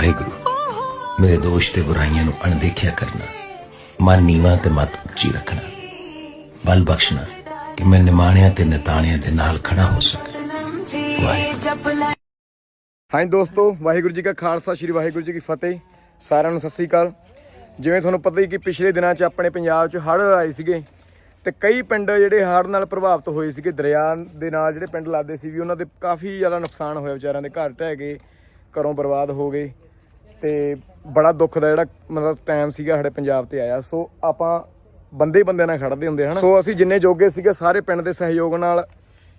ਵਾਹਿਗੁਰੂ, ਮੇਰੇ ਦੋਸ਼ ਤੇ ਬੁਰਾਈਆਂ ਨੂੰ ਅਣਦੇਖਿਆ ਕਰਨਾ, ਮਨ ਨੀਵਾਂ ਤੇ ਮਤ ਉੱਚੀ ਰੱਖਣਾ, ਬਲ ਬਖਸ਼ਣਾ ਕਿ ਮੈਂ ਨਿਮਾਣਿਆਂ ਤੇ ਨਿਤਾਣਿਆਂ ਦੇ ਨਾਲ ਖੜਾ ਹੋ ਸਕਾਂ। ਵਾਹਿਗੁਰੂ। ਹਾਂਜੀ ਦੋਸਤੋ, ਵਾਹਿਗੁਰੂ ਜੀ ਕਾ ਖਾਲਸਾ, ਸ੍ਰੀ ਵਾਹਿਗੁਰੂ ਜੀ ਕੀ ਫਤਿਹ। ਸਾਰਿਆਂ ਨੂੰ ਸਤਿ ਸ੍ਰੀ ਅਕਾਲ। ਜਿਵੇਂ ਤੁਹਾਨੂੰ ਪਤਾ ਹੀ ਕਿ ਪਿਛਲੇ ਦਿਨਾਂ 'ਚ ਆਪਣੇ ਪੰਜਾਬ 'ਚ ਹੜ੍ਹ ਆਏ ਸੀਗੇ ਤੇ ਕਈ ਪਿੰਡ ਜਿਹੜੇ ਹੜ੍ਹ ਨਾਲ ਪ੍ਰਭਾਵਿਤ ਹੋਏ ਸੀਗੇ, ਦਰਿਆ ਦੇ ਨਾਲ ਜਿਹੜੇ ਪਿੰਡ ਲੱਗਦੇ ਸੀ ਵੀ ਉਹਨਾਂ ਦੇ ਕਾਫੀ ਜ਼ਿਆਦਾ ਨੁਕਸਾਨ ਹੋਇਆ, ਵਿਚਾਰਿਆਂ ਦੇ ਘਰ ਢਹਿ ਗਏ, ਘਰੋਂ ਬਰਬਾਦ ਹੋ ਗਏ। ਤੇ ਬੜਾ ਦੁੱਖ ਦਾ ਜਿਹੜਾ ਮਤਲਬ ਟਾਈਮ ਸੀਗਾ ਸਾਡੇ ਪੰਜਾਬ ਤੇ ਆਇਆ। ਸੋ ਆਪਾਂ ਬੰਦੇ ਬੰਦੇ ਨਾਲ ਖੜਦੇ ਹੁੰਦੇ ਹਨ। ਸੋ ਅਸੀਂ ਜਿੰਨੇ ਜੋਗੇ ਸੀਗੇ, ਸਾਰੇ ਪਿੰਡ ਦੇ ਸਹਿਯੋਗ ਨਾਲ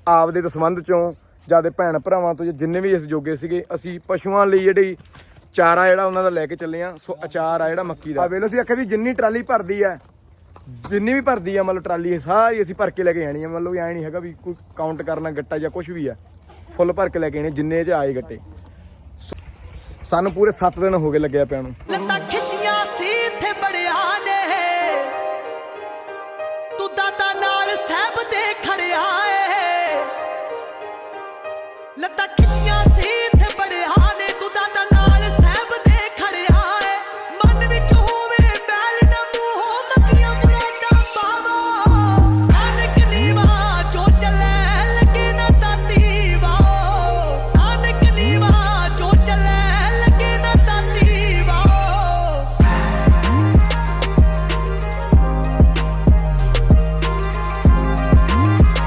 ਆਪਦੇ ਦਸਵੰਧ ਚੋਂ ਜਿਆਦੇ ਭੈਣ ਭਰਾਵਾਂ ਤੋਂ ਜਾਂ ਜਿੰਨੇ ਵੀ ਇਸ ਜੋਗੇ ਸੀਗੇ, ਅਸੀਂ ਪਸ਼ੂਆਂ ਲਈ ਜਿਹੜੀ ਚਾਰਾ ਜਿਹੜਾ ਉਹਨਾਂ ਦਾ ਲੈ ਕੇ ਚੱਲੇ ਆ। ਸੋ ਅਚਾਰ ਆ ਜਿਹੜਾ ਮੱਕੀ ਦਾ। ਆ ਵੇਲੋ ਅਸੀਂ ਆਖਿਆ ਵੀ ਜਿੰਨੀ ਟਰਾਲੀ ਭਰਦੀ ਆ, ਜਿੰਨੀ ਵੀ ਭਰਦੀ ਆ, ਮਤਲਬ ਟਰਾਲੀ ਸਾਰੀ ਅਸੀਂ ਭਰ ਕੇ ਲੈ ਕੇ ਆਣੀ ਆ। ਮਤਲਬ ਐ ਨਹੀਂ ਹੈਗਾ ਵੀ ਕੋਈ ਕਾਊਂਟ ਕਰਨਾ, ਗੱਟਾ ਜਾਂ ਕੁਝ ਵੀ ਆ। ਫੁੱਲ ਭਰ ਕੇ ਲੈ ਕੇ ਆਣੇ ਜਿੰਨੇ ਚ ਆਏ ਗੱਟੇ। ਸਾਨੂੰ ਪੂਰੇ 7 ਦਿਨ ਹੋ ਗਏ ਲੱਗਿਆ ਪਿਆ ਨੂੰ। ਲੱਤਾਂ ਖਿੱਚੀਆਂ ਸੀ ਇੱਥੇ ਬੜਿਆ ਨੇ ਤੂੰ ਦਾਤਾ ਨਾਲ ਸਹਿਬ ਦੇ ਖੜਿਆ ਏ ਲੱਤਾਂ ਖਿੱਚੀਆਂ